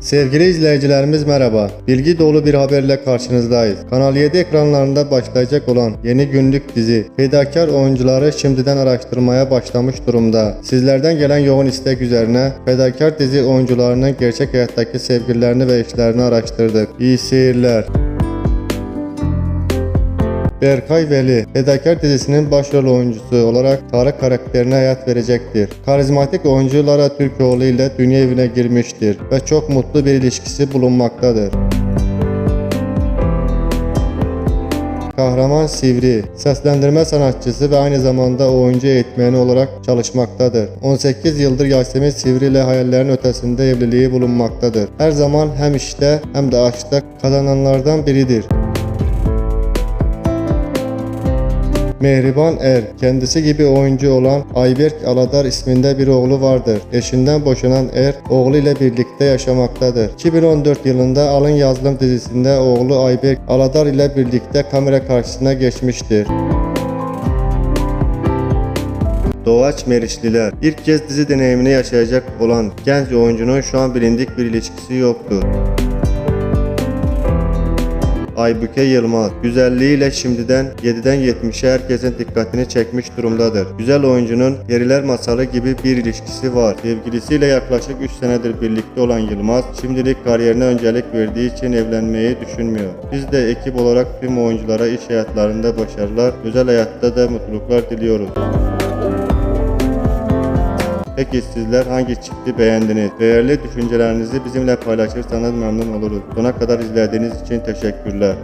Sevgili izleyicilerimiz merhaba. Bilgi dolu bir haberle karşınızdayız. Kanal 7 ekranlarında başlayacak olan yeni günlük dizi Fedakar oyuncuları şimdiden araştırmaya başlamış durumda. Sizlerden gelen yoğun istek üzerine Fedakar dizi oyuncularının gerçek hayattaki sevgililerini ve eşlerini araştırdık. İyi seyirler. Berkay Veli, Fedakar dizisinin başrol oyuncusu olarak Tarık karakterine hayat verecektir. Karizmatik oyuncu Lara Türkoğlu ile dünya evine girmiştir ve çok mutlu bir ilişkisi bulunmaktadır. Kahraman Sivri, seslendirme sanatçısı ve aynı zamanda oyuncu eğitmeni olarak çalışmaktadır. 18 yıldır Yasemin Sivri ile hayallerin ötesinde evliliği bulunmaktadır. Her zaman hem işte hem de aşkta kazananlardan biridir. Mehriban Er, kendisi gibi oyuncu olan Ayberk Aladar isminde bir oğlu vardır. Eşinden boşanan Er, oğlu ile birlikte yaşamaktadır. 2014 yılında Alın Yazılım dizisinde oğlu Ayberk Aladar ile birlikte kamera karşısına geçmiştir. Doğaç Meriçliler İlk kez dizi deneyimini yaşayacak olan genç oyuncunun şu an bilindik bir ilişkisi yoktur. Aybüke Yılmaz güzelliğiyle şimdiden 7'den 70'e herkesin dikkatini çekmiş durumdadır. Güzel oyuncunun Yeriler Masalı gibi bir ilişkisi var. Sevgilisiyle yaklaşık 3 senedir birlikte olan Yılmaz şimdilik kariyerine öncelik verdiği için evlenmeyi düşünmüyor. Biz de ekip olarak tüm oyunculara iş hayatlarında başarılar, özel hayatta da mutluluklar diliyoruz. Peki sizler hangi çifti beğendiniz? Değerli düşüncelerinizi bizimle paylaşırsanız memnun oluruz. Sona kadar izlediğiniz için teşekkürler.